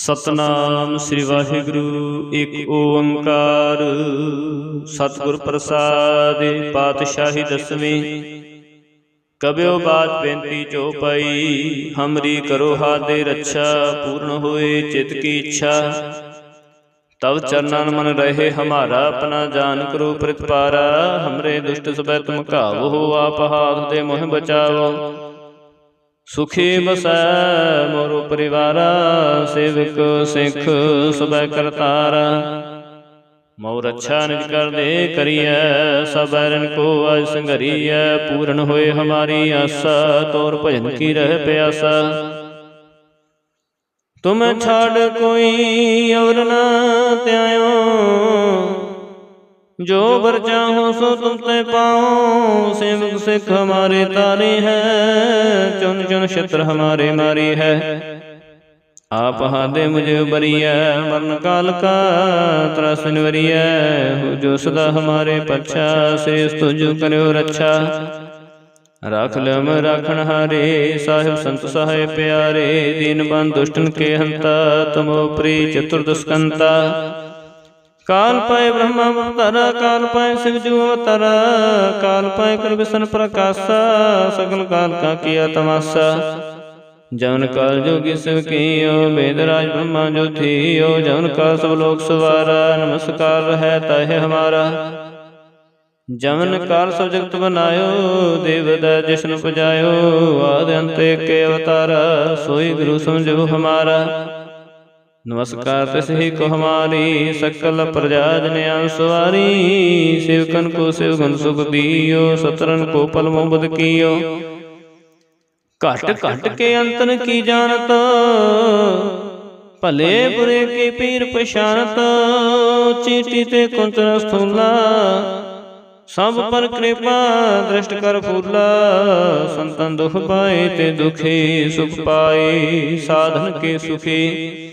ਸਤਨਾਮ ਸ੍ਰੀ ਵਾਹਿਗੁਰੂ, ਇੱਕ ਓੰਕਾਰ। ਸਤਿਗੁਰ ਪ੍ਰਸਾਦ ਪਾਤਸ਼ਾਹੀ ਦਸਵੀਂ। ਕਬਿਓ ਬਾਤ ਬੇਨਤੀ ਜੋ ਪਈ, ਹਮਰੀ ਕਰੋ ਹਾਦੇ ਰੱਛਾ, ਪੂਰਨ ਹੋਏ ਚਿਤ ਕੀ ਇੱਛਾ। ਤਬ ਚਰਨਨ ਮਨ ਰਹੇ, ਹਮਾਰਾ ਆਪਣਾ ਜਾਨ ਕਰੋ ਪ੍ਰਤਪਾਰਾ। ਹਮਰੇ ਦੁਸ਼ਟ ਸਬੈ ਤੁਮ ਹੋ ਆਪ ਹਾਥ ਦੇ ਮੋਹ ਬਚਾਵੋ। ਸੁਖੀ ਬਸੈ ਮੋਰੋ ਪਰਿਵਾਰਾ ਸੇਵਕ ਸਿੱਖ ਸਬੈ ਕਰਤਾਰਾ। ਮਉ ਰੱਛਾ ਨਿਜ ਕਰਦੇ ਕਰੀਐ ਸਭ ਐਰਨ ਕੋ ਅਜ ਸੰਘਰੀਐ ਪੂਰਨ ਹੋਏ ਹਮਾਰੀ ਆਸਾ ਤੋਰ ਭਜਨ ਕੀ ਰਹਿ ਪਿਆਸਾ। ਤੁਮ ਛਾੜ ਕੋਈ ਔਰ ਨਾ ਧਿਆਇਓ। ਜੋ ਬਰ ਚਾਹੋ ਸੋ ਤੁਮ ਤੇ ਪਾਓ ਸੇਵਕ ਸਿੱਖ ਹਮਾਰੇ ਤਾਰੇ ਹੈ ਚੁਨ ਚੁਨ ਛਤਰ ਹਮਾਰੇ ਮਾਰੀ ਹੈ। ਆਪ ਹਾਦੇ ਮੁਝੇ ਬਰੀਐ, ਮਰਨ ਕਾਲ ਕਾ ਤਰਸ ਨਿਵਰੀਐ, ਹੋ ਜੋ ਸਦਾ ਹਮਾਰੇ ਪਛਾ ਸ੍ਰੇਸ ਤੁਜ ਕਰਿਓ ਰੱਛਾ। ਰਾਖ ਲਮ ਰਾਖਣ ਹਾਰੇ, ਸਾਹਿਬ ਸੰਤ ਸਹਾਇ ਪਿਆਰੇ, ਦੀਨ ਬੰਦ ਦੁਸ਼ਟਨ ਕੇ ਹੰਤਾ, ਤਮੋ ਪ੍ਰੀ ਚਤੁਰਦਸਕੰਤਾ ਕਾਲ ਪਾਏ ਬ੍ਰਹਮਾ ਅਵਤਾਰਾ, ਕਾਲ ਪਾਏ ਸਿਵ ਜੂ ਅਵਤਾਰਾ, ਕਾਲ ਪਾਏ ਕਰ ਵਿਸ਼ਨ ਪ੍ਰਕਾਸ਼ਾ, ਸਗਲ ਕਾਲ ਕਾ ਕੀਆ ਤਮਾਸਾ ਜਵਨ ਕਾਲ ਜੋਗੀ ਸਿਵ ਕੀਓ, ਵੇਦ ਰਾਜ ਬ੍ਰਹਮਾ ਜੋ ਥੀਓ, ਜਨ ਕਾ ਸਭ ਲੋਕ ਸਵਾਰਾ, ਨਮਸਕਾਰ ਰਹੈ ਤਾਹਿ ਹਮਾਰਾ। ਜਮਨ ਕਾਲ ਸਭ ਜਗਤ ਬਨਾਇਓ, ਦੇਵ ਦਾ ਜਿਸਨ ਪੁਜਾਇਓ, ਆਦ ਅੰਤ ਏਕੇ ਅਵਤਾਰ, ਸੋਈ ਗੁਰੂ ਸਮਝੋ ਹਮਾਰਾ। ਨਮਸਕਾਰ ਤਿਸਹੀ ਕੋ ਹਮਾਰੀ ਸਕਲ ਪ੍ਰਜਾ ਜਨ ਅੰਸਵਾਰੀ ਸਿਵਕਨ ਕੋ ਸਿਵਗਨ ਸੁਖ ਦੀਓ ਸਤਰਨ ਕੋ ਪਲ ਮੁਬਦ ਕੀਓ। ਘਟ ਘਟ ਕੇ ਅੰਤਨ ਕੀ ਜਾਣਤ? ਭਲੇ ਬੁਰੇ ਕੀ ਪੀਰ ਪਛਾਨਤ ਚੀਟੀ ਤੇ ਕੁੰਤਰ ਸਥੂਲਾ। ਸਭ ਪਰ ਕਿਰਪਾ ਦ੍ਰਿਸ਼ਟ ਕਰ ਫੂਲਾ। ਸੰਤਨ ਦੁਖ ਪਾਏ ਤੇ ਦੁਖੀ ਸੁਖ ਪਾਏ ਸਾਧਨ ਕੇ ਸੁਖੀ।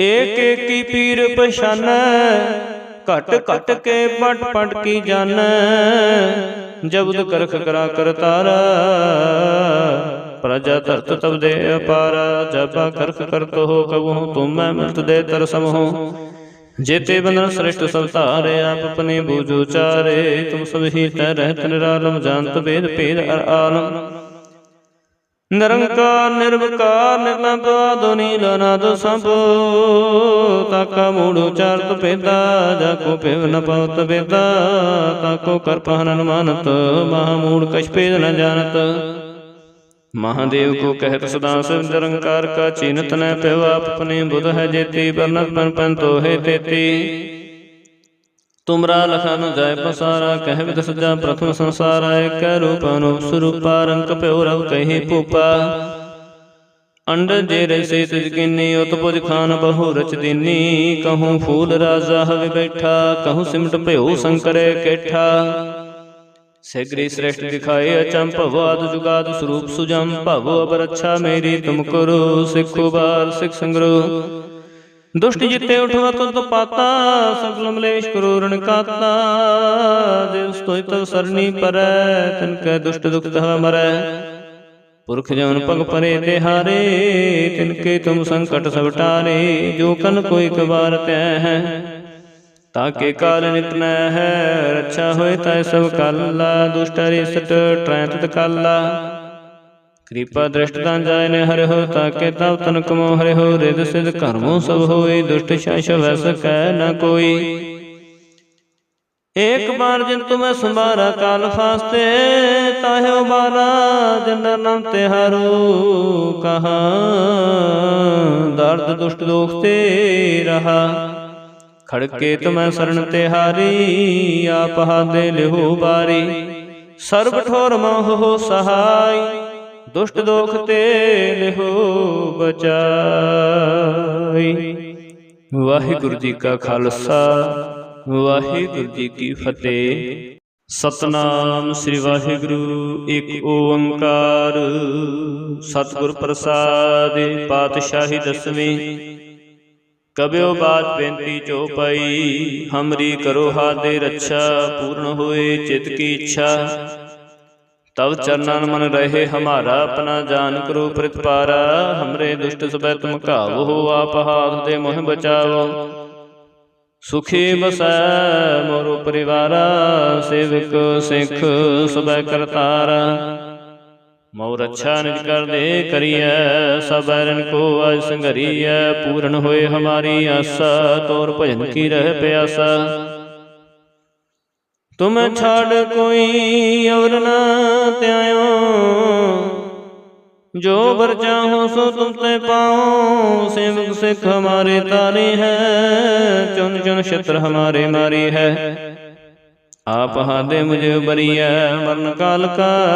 ਏਕ ਏਕੀ ਪੀਰ ਪਛਾਨੈ, ਘਟ ਘਟ ਕੇ ਪਟ ਪਟ ਕੀ ਜਾਣੈ ਜਬਦ ਕਰਖ ਕਰਾ ਕਰਤਾਰਾ ਪ੍ਰਜਾ ਧਰਤ ਤਬ ਦੇ ਅਪਾਰ, ਜਬਾ ਕਰਖ ਕਰਤ ਹੋ ਕਬੂ ਤੁਮ ਮੈਂ ਮਿਲਤ ਦੇ ਤਰਸਮ ਹੋ। ਜੇਤੇ ਬੰਧਨ ਸ੍ਰਿਸ਼ਟ ਸਭ ਧਾਰੇ, ਆਪ ਆਪਨੇ ਬੂਝੋ ਚਾਰੇ, ਤੁਮ ਸਭ ਹੀ ਤੈ ਰਹਿਤ ਨਿਰਾਲਮ, ਜਾਣਤ ਭੇਦ ਭੇਦ ਅਰ ਆਲਮ। ਨਿਰੰਕਾਰ, ਨਿਰਵਕਾਰ ਨਿਰਲੰਭ ਆਦੋ ਨੀਲ ਸੰਭ। ਤਾਕਾ ਮੂੜ ਉਚਾਰਤ ਭੇਦਾ ਜਾ ਕੋ ਭੇਵ ਨ ਪਵਤ ਵੇਦਾ ਤਾਕੋ ਕਰ ਮਾਨਤ, ਮਹਾ ਮੂੜ ਕਛ ਭੇਦ ਨ ਜਾਣਤ। ਮਹਾਦੇਵ ਕੋ ਕਹਿਤ ਸਦਾ ਸਿਵ ਨਿਰੰਕਾਰ ਕਾ ਚੀਨਤ ਨ ਪਿਵ ਆਪ ਆਪਨੇ ਬੁਧ ਹੈ ਜੇਤੀ ਬਰਨਤ ਪਨ ਪਨ ਤੋਹੇ ਤੇਤੀ। ਤੁਮਰਾ ਲਖਨ ਜਾਇ ਪਸਾਰਾ, ਕਹਿ ਸਜਾ ਪ੍ਰਥਮ ਸੰਸਾਰਾ ਏਕ ਰੂਪ ਅਨੂਪ ਸਰੂਪਾ, ਰੰਗ ਭਇਓ ਰਵ ਕਹੀ ਭੂਪਾ। ਅੰਡ ਜੇ ਰਸੇ ਤਿਜ ਕਿਨੀ, ਉਤ ਪੁਜ ਖਾਨ ਬਹੁ ਰਚ ਦੀਨੀ। ਕਹੂੰ ਫੂਲ ਰਾਜਾ ਹਵੇ ਬੈਠਾ, ਕਹੂੰ ਸਿਮਟ ਭਇਓ ਸੰਕਰੇ ਕੇਠਾ। ਸਗਰੀ ਸ੍ਰੇਸ਼ਟ ਦਿਖਾਏ ਅਚੰਪ ਭਵਾਦ ਜੁਗਾਦ ਸਰੂਪ ਸੁਜਮ ਭਵ ਅਬਰ ਅੱਛਾ ਮੇਰੀ ਤੁਮ ਕਰੋ, ਸਿੱਖੋ ਬਾਰ ਸਿੱਖ ਸੰਗਰੋ। ਦੁਸ਼ਟ ਜਿਤੇ ਉਠਵਾ ਤੁਧ ਪਾਤਾ ਸਗਲ ਮਲੇਸ਼ ਕਰੋ ਰਣ ਕਾਤਾ ਜਿਸ ਤੋਇ ਤਵ ਸਰਨੀ ਪਰੈ, ਤਿਨ ਕੈ ਦੁਸ਼ਟ ਦੁਖ ਤਹ ਮਰੈ। ਪੁਰਖ ਜਨ ਪਗ ਪਰੇ ਤੇ ਹਾਰੇ, ਤਿਨ ਕੇ ਤੁਮ ਸੰਕਟ ਸਭ ਟਾਰੇ। ਜੋ ਕਨ ਕੋਈ ਕਬਾਰ ਤੈ ਹੈ ਤਾਕੇ ਕਾਲ ਨਿਤਨੈ ਹੈ। ਰੱਛਾ ਹੋਏ ਤੈ ਸਭ ਕਾਲਾ, ਦੁਸ਼ਟ ਰਿਸਟ ਟ੍ਰੈਤ ਤਕਾਲਾ ਕਿਰਪਾ ਦ੍ਰਿਸ਼ਟ ਤਾਂ ਜਾਇ ਨੇ ਹਰਿ ਹੋ ਤਾਕੇ ਤਵ ਤਨ ਕਮੋ ਹਰਿ ਹੋ ਰਿਦ ਸਿਧ ਕਰਮੋ ਸਭ ਹੋਏ ਦੁਸ਼ਟ ਸ਼ਾਸ਼ ਵੈ ਸਕੈ ਨ ਕੋਈ। ਏਕ ਬਾਰ ਜਿਨ ਤੁਮੈ ਸੰਭਾਰਾ, ਕਾਲ ਫਾਸਤੇ ਤਾਹਿ ਉਬਾਰਾ ਜਿਨ ਨਾਮ ਤਿਹਾਰੋ ਕਹਾ। ਦਰਦ ਦੁਸ਼ਟ ਦੋਖ ਤੇ ਰਹਾ। ਖੜਕੇ ਤੁਮੈ ਸਰਣ ਤਿਹਾਰੀ ਆਪ ਹਾਦੇ ਲਿਹੋ ਬਾਰੀ। ਸਰਬ ਠੋਰ ਮੋਹ ਸਹਾਈ। ਦੁਸ਼ਟ ਦੋਖ ਤੇ ਲਿਹੋ ਬਚਾਈ। ਵਾਹਿਗੁਰੂ ਜੀ ਕਾ ਖਾਲਸਾ, ਵਾਹਿਗੁਰੂ ਜੀ ਕੀ ਫਤਿਹ। ਸਤਨਾਮ ਸ੍ਰੀ ਵਾਹਿਗੁਰੂ, ਇੱਕ ਓੰਕਾਰ। ਸਤਿਗੁਰ ਪ੍ਰਸਾਦ ਪਾਤਸ਼ਾਹੀ ਦਸਵੀਂ। ਕਬਿਓ ਬਾਤ ਬੇਨਤੀ ਜੋ ਪਈ, ਹਮਰੀ ਕਰੋ ਹਾਦੇ ਰੱਛਾ, ਪੂਰਨ ਹੋਏ ਚਿਤ ਕੀ ਇੱਛਾ। ਤਬ ਚਰਨਨ ਮਨ ਰਹੇ ਹਮਾਰਾ ਆਪਣਾ ਜਾਨ ਕਰੋ ਪ੍ਰਤਪਾਰਾ ਹਮਰੇ ਦੁਸ਼ਟ ਸਭੈ ਤੁਮ ਘਾਵੋ, ਆਪ ਹਾਥ ਦੇ ਮੋਹ ਬਚਾਵੋ। ਸੁਖੀ ਬਸੈ ਮੋਰੋ ਪਰਿਵਾਰਾ, ਸੇਵਕ ਸਿੱਖ ਸਭੈ ਕਰਤਾਰਾ। ਮਉ ਰੱਛਾ ਨਿਜ ਕਰ ਦੇ ਕਰੀਐ ਸਭ ਰਨ ਕੋ ਅਜ ਸੰਗਰੀਐ ਪੂਰਨ ਹੋਏ ਹਮਾਰੀ ਆਸਾ, ਤੋਰ ਭਜਨ ਕੀ ਰਹਿ ਪਿਆਸਾ। ਤੁਮ ਛਾੜ ਕੋਈ ਔਰ ਨਾ ਧਿਆਇਓ। ਜੋ ਬਰ ਚਾਹੋ ਸੋ ਤੁਮ ਤੇ ਪਾਓ। ਸੇਵਕ ਸਿੱਖ ਹਮਾਰੇ ਤਾਰੇ ਹੈ। ਚੁਨ ਚੁਨ ਛਤਰ ਹਮਾਰੇ ਮਾਰੀ ਹੈ। ਆਪ ਹਾਦੇ ਮੁਝੇ ਬਰੀਐ। ਮਰਨ ਕਾਲ ਕਾ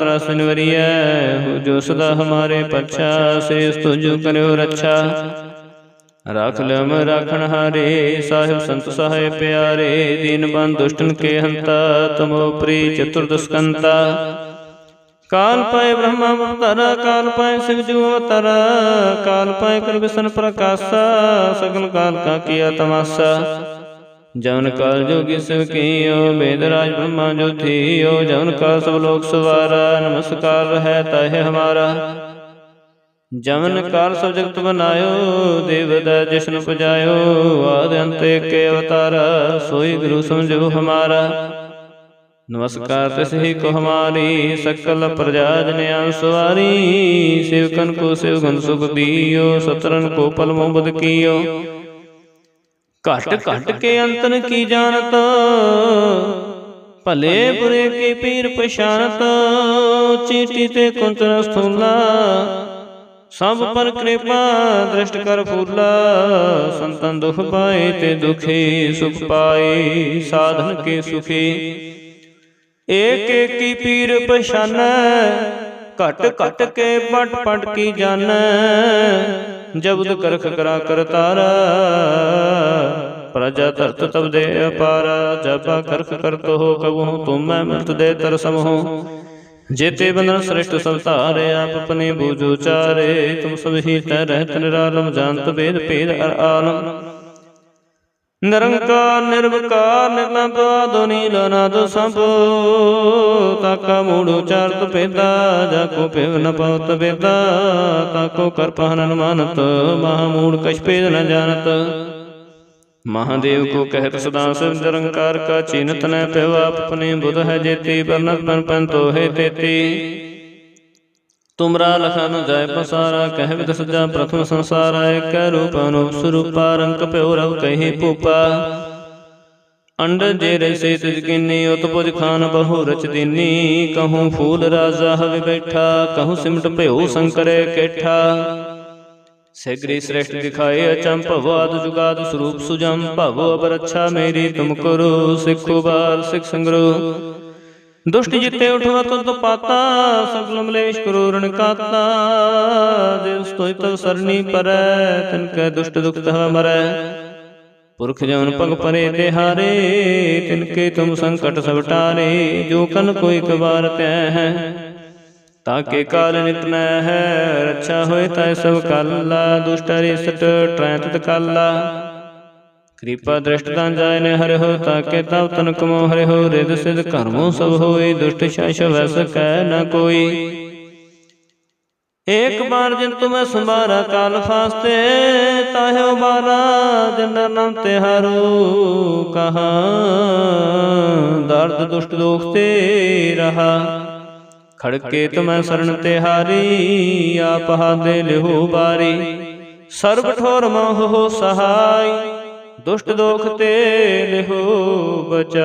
ਤਰਸ ਨਿਵਰੀਐ। ਹੋ ਜੋ ਸਦਾ ਹਮਾਰੇ ਪਛਾ ਸ੍ਰੀ ਤੁਜ ਕਰਿਓ ਰੱਛਾ। ਰਾਖ ਲਮ ਰਾਖਣ ਹਾਰੇ ਸਾਹਿਬ ਸੰਤ ਸਹਾਇ ਪਿਆਰੇ ਦੀਨ ਬੰਦ ਦੁਸ਼ਟਨ ਕੇ ਹੰਤਾ ਤਮੋ ਪ੍ਰੀ ਚਤੁਰਦਸਕੰਤਾ। ਕਾਲ ਪਾਏ ਬ੍ਰਹਮਾ ਅਵਤਾਰਾ ਕਾਲ ਪਾਏ ਸਿਵ ਜੂ ਅਵਤਾਰਾ ਕਾਲ ਪਾਏ ਕਰ ਵਿਸ਼ਨ ਪ੍ਰਕਾਸ਼ਾ ਸਗਲ ਕਾਲ ਕਾ ਕੀਆ ਤਮਾਸਾ। ਜਨ ਕਾਲ ਜੋਗੀ ਸਿਵ ਕੀਓ ਵੇਦ ਰਾਜ ਬ੍ਰਹਮਾ ਜੋ ਥੀਓ ਜਨ ਕਾਲ ਸਭ ਲੋਕ ਸਵਾਰਾ ਨਮਸਕਾਰ ਰਹਿ ਤਾਹਿ ਹਮਾਰਾ। ਜਮਨ ਕਾਲ ਸਭ ਜਗਤ ਬਨਾਇਓ ਦੇਵ ਜਿਸਨ ਪੁਜਾਇਓ ਆਦ ਅੰਤ ਏਕ ਅਵਤਾਰ ਸੋਈ ਗੁਰੂ ਸਮਝੋ ਹਮਾਰਾ। ਨਮਸਕਾਰ ਤਿਸਹੀ ਕੋ ਹਮਾਰੀ ਸਕਲ ਪ੍ਰਜਾ ਜਨ ਅੰਸਵਾਰੀ ਸੇਵਕਨ ਕੋ ਸੇਵਗਨ ਸੁਖ ਦਿਓ ਸਤਰਨ ਕੋ ਪਲਮੋ ਬਦ ਕੀਓ। ਘਟ ਘਟ ਕੇ ਅੰਤਨ ਕੀ ਜਾਣਤ। ਭਲੇ ਬੁਰੇ ਕੀ ਪੀਰ ਪਛਾਨਤ ਚੀਟੀ ਤੇ ਕੁੰਤਨ ਸਥੂਲਾ। ਸਭ ਪਰ ਕਿਰਪਾ ਦ੍ਰਿਸ਼ਟ ਕਰ ਫੂਲਾ ਸੰਤਨ ਦੁਖ ਪਾਏ ਤੇ ਦੁਖੀ ਸੁਖ ਪਾਏ ਸਾਧਨ ਕੇ ਸੁਖੀ। ਏਕ ਏਕੀ ਪੀਰ ਪਛਾਨੈ ਘਟ ਘਟ ਕੇ ਪਟ ਪਟ ਕੀ ਜਾਣੈ ਜਬਦ ਕਰਖ ਕਰਾ ਕਰਤਾਰਾ ਪ੍ਰਜਾ ਧਰਤ ਤਬ ਦੇ ਅਪਾਰ ਜਬਾ ਕਰਖ ਕਰਤ ਹੋ ਕਬਹੁ ਤੁਮ ਮੈਂ ਮਿਲਤ ਦੇ ਤਰਸਮ ਹੋ ਜੇਤੇ ਬੰਧਨ ਸ੍ਰਿਸ਼ਟ ਸਭ ਧਾਰੇ ਆਪ ਆਪਣੇ ਬੂਝੋ ਚਾਰੇ ਤੁਮ ਸਭ ਹੀ ਤੈ ਰਹਿਤ ਨਿਰਾਲਮ ਜਾਣਤ ਭੇਦ ਭੇਦ ਅਰ ਆਲਮ। ਨਿਰੰਕਾਰ, ਨਿਰਵਕਾਰ, ਨਿਰਲੰਭ ਆਦੋਨੀ ਲਨਾਦ ਸੰਭ ਤਾਕਾ ਮੂੜ ਉਚਾਰਤ ਪੇਦਾ ਜਾ ਕੋ ਪਿਵ ਨ ਪਵਤ ਵੇਦਾ ਤਾਕੋ ਕਰ ਪਹਨ ਮਾਨਤ ਮਹਾ ਮੂੜ ਕਛ ਪੇਦ ਨ ਜਾਣਤ। ਮਹਾਦੇਵ ਕੋ ਕਹਿਤ ਸਦਾ ਸਿਵ ਨਿਰੰਕਾਰ ਕਾ ਚਿਨਤ ਨ ਪਿਵ ਆਪਨੇ ਬੁਧ ਹੈ ਜੇਤੀ ਬਰਨਤ ਪਨ ਪਨ ਤੋਹੇ ਤੇਤੀ। ਤੁਮਰਾ ਲਖਨ ਜੈ ਪਸਾਰਾ, ਕਹਿ ਵਿਦ ਸਜਾ ਪ੍ਰਥਮ ਸੰਸਾਰਾ, ਏਕ ਰੂਪ ਅਨੂਪ ਸਰੂਪਾ, ਰੰਗ ਭਇਓ ਰਵ ਕਹੀ ਭੂਪਾ। ਅੰਡ ਜੇ ਰਸੇ ਤਿਜ ਕਿਨੀ ਉਤ ਖਾਨ ਬਹੁ ਰਚ ਦੀਨੀ, ਕਹੂੰ ਫੂਲ ਰਾਜਾ ਹਵੇ ਬੈਠਾ, ਕਹੂੰ ਸਿਮਟ ਭਇਓ ਸੰਕਰੇ ਕੇਠਾ। ਸਗਰੀ ਸ੍ਰੇਸ਼ਟ ਦਿਖਾਏ ਅਚੰਪ ਭਵਾਦ ਜੁਗਾਦ ਸਰੂਪ ਸੁਜਮ ਭਵ ਅਬਰ ਅੱਛਾ ਮੇਰੀ ਤੁਮ ਕਰੋ ਸਿੱਖੋ ਬਾਰ ਸਿੱਖ ਸੰਗਰੋ। ਦੁਸ਼ਟ ਜਿਤੇ ਉਠਵਾ ਤਤ ਪਾਤਾ ਸਗਲ ਮਲੇਸ਼ ਕਰੂਰਣ ਕਾਤਾ ਜਿਸ ਤੋਇ ਤਵ ਸਰਨੀ ਪਰੈ ਤਨ ਕੈ ਦੁਸ਼ਟ ਦੁਖ ਤਹ ਮਰੈ। ਪੁਰਖ ਜਨ ਪਗ ਪਰੇ ਤੇ ਹਾਰੇ ਤਿਨ ਕੇ ਤੁਮ ਸੰਕਟ ਸਭ ਟਾਰੇ ਜੋ ਕਨ ਕੋਈ ਕਬਾਰ ਤੈ ਹੈ। ਤਾਕੇ ਕਾਲ ਨਿਤਨੈ ਹੈ ਰੱਛਾ ਹੋਏ ਤੈ ਸਭ ਕਾਲਾ, ਦੁਸ਼ਟ ਰਿਸਟ ਟ੍ਰੈਤ ਤਕਾਲਾ ਕਿਰਪਾ ਦ੍ਰਿਸ਼ਟ ਤਾਂ ਜਾਇ ਨੇ ਹਰਿ ਹੋ ਤਾਕੇ ਤਵ ਤਨ ਕਮੋ, ਹਰਿ ਹੋ ਰਿਦ ਸਿਧ ਕਰਮੋ, ਸਭ ਹੋਏ ਦੁਸ਼ਟ ਸ਼ਾਸ਼ ਵੈਸ ਕੈ ਨ ਕੋਈ। ਏਕ ਬਾਰ ਜਿਨ ਤੁਮੈ ਸੰਭਾਰਾ, ਕਾਲ ਫਾਸਤੇ ਤਾਹਿਓ ਬਾਰਾ ਜਿਨ ਨਾਮ ਤੇ ਹਾਰੂ ਕਹਾ। ਦਰਦ ਦੁਸ਼ਟ ਦੋਖ ਤੇ ਰਹਾ। ਖੜਕੇ ਤੁਮੈ ਸਰਣ ਤੇ ਹਾਰੀ ਆਪ ਹਾਦੇ ਲਿਹੋ ਬਾਰੀ। ਸਰਬ ਠੋਰ ਮੋਹ ਸਹਾਈ ਦੁਸ਼ਟ ਦੋਖ ਤੇ ਲਿਹੋ ਬਚਾਈ।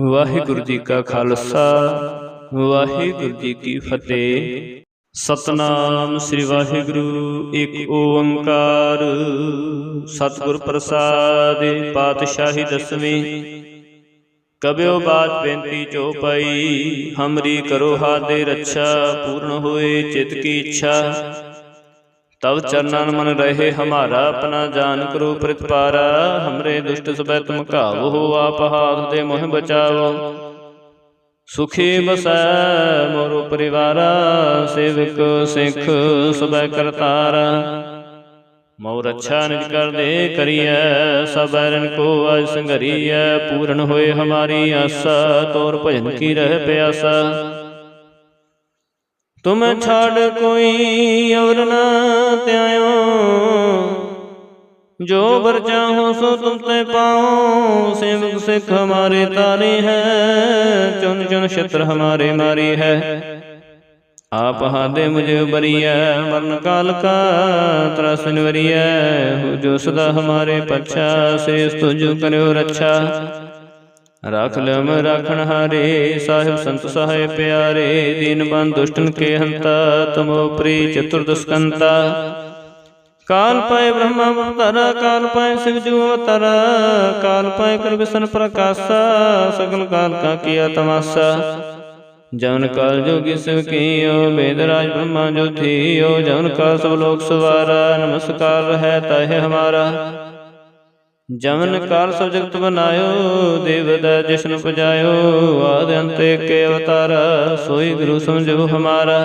ਵਾਹਿਗੁਰੂ ਜੀ ਕਾ ਖਾਲਸਾ ਵਾਹਿਗੁਰੂ ਜੀ ਕੀ ਫਤਿਹ। ਸਤਨਾਮ ਸ੍ਰੀ ਵਾਹਿਗੁਰੂ ਇੱਕ ਓੰਕਾਰ। ਸਤਿਗੁਰ ਪ੍ਰਸਾਦਿ ਪਾਤਸ਼ਾਹੀ ਦਸਵੀਂ। ਕਬਿਓ ਬਾਤ ਬੇਨਤੀ ਜੋ ਪਈ, ਹਮਰੀ ਕਰੋ ਹਾਦੇ ਰੱਛਾ, ਪੂਰਨ ਹੋਏ ਚਿਤ ਕੀ ਇੱਛਾ। ਤਬ ਚਰਨਨ ਮਨ ਰਹੇ ਹਮਾਰਾ, ਆਪਣਾ ਜਾਨ ਕਰੋ ਪ੍ਰਤਪਾਰਾ। ਹਮਰੇ ਦੁਸ਼ਟ ਸਬੈ ਤੁਮ ਘਾਵੋ ਆਪ ਹਾਥ ਦੇ ਮੋਹ ਬਚਾਵੋ। ਸੁਖੀ ਬਸੈ ਮੋਰੋ ਪਰਿਵਾਰਾ, ਸੇਵਕ ਸਿੱਖ ਸਬੈ ਕਰਤਾਰਾ। ਮੋਰ ਅੱਛਾ ਨਿਜ ਕਰਦੇ ਕਰੀਐ ਸਭ ਬੈਰਨ ਕੋ ਅਜ ਸੰਘਰੀਐ ਪੂਰਨ ਹੋਏ ਹਮਾਰੀ ਆਸਾ, ਤੋਰ ਭਜਨ ਕੀ ਰਹਿ ਪਿਆਸਾ। ਤੁਮ ਛਾੜ ਕੋਈ ਔਰ ਨਾ ਧਿਆਇਓ, ਜੋ ਬਰ ਚਾਹੋ ਸੋ ਤੁਮ ਤੇ ਪਾਓ, ਸੇਵਕ ਸਿੱਖ ਹਮਾਰੇ ਤਾਰੇ ਹੈ ਚੁਨ ਚੁਨ ਛਤਰ ਹਮਾਰੇ ਮਾਰੀ ਹੈ। ਆਪ ਹਾਦੇ ਮੁਝੇ ਬਰੀਐ ਮਰਨ ਕਾਲ ਕਾ ਤਰਸ ਨਿਵਰੀਐ ਹੋ ਜੋ ਸਦਾ ਹਮਾਰੇ ਪਛਾ, ਸੇਸ ਤੁਜ ਕਰਿਓ ਰੱਛਾ। ਰਾਖ ਲਮ ਰਾਖਣ ਹਾਰੇ, ਸਾਹਿਬ ਸੰਤ ਸਹਾਇ ਪਿਆਰੇ, ਦੀਨ ਬੰਦ ਦੁਸ਼ਟਨ ਕੇ ਹੰਤਾ, ਤਮੋ ਪ੍ਰੀ ਚਤੁਰਦਸਕੰਤਾ ਕਾਲ ਪਏ ਬ੍ਰਹਮਾ ਅਵਤਾਰਾ ਕਾਲ ਪਾਏ ਸਿਵ ਜੂ ਅਵਤਾਰਾ, ਕਾਲ ਪਾਏ ਕਰ ਵਿਸ਼ਨ ਪ੍ਰਕਾਸ਼ਾ, ਸਗਲ ਕਾਲ ਕਾ ਕੀਆ ਤਮਾਸਾ। ਜਨ ਕਾਲ ਜੋਗੀ ਸਿਵ ਕੀਓ ਵੇਦ ਰਾਜ ਬ੍ਰਹਮਾ ਜੋ ਥੀਓ ਜਨ ਕਾਲ ਸਭ ਲੋਕ ਸਵਾਰਾ ਨਮਸਕਾਰ ਰਹਿ ਤਾਹਿ ਹਮਾਰਾ। ਜਮਨ ਕਾਲ ਸਭ ਜਗਤ ਬਨਾਇਓ ਦੇਵ ਦਾ ਜਿਸ਼ਨ ਪਜਾਇਓ ਆਦ ਅੰਤ ਕੇ ਅਵਤਾਰ ਸੋਈ ਗੁਰੂ ਸਮਝੋ ਹਮਾਰਾ।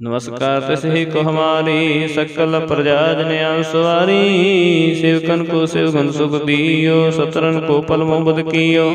ਨਮਸਕਾਰ ਤਿਸ ਹੀ ਕੋ ਹਮਾਰੀ ਸਕਲ ਪ੍ਰਜਾ ਜਨ ਅੰਸਵਾਰੀ ਸਿਵਕਨ ਕੋ ਸਿਵ ਗੁਣ ਸੁਖ ਦੀਓ ਸਤਰਨ ਕੋ ਪਲ ਮੁਬਦ ਕੀਓ।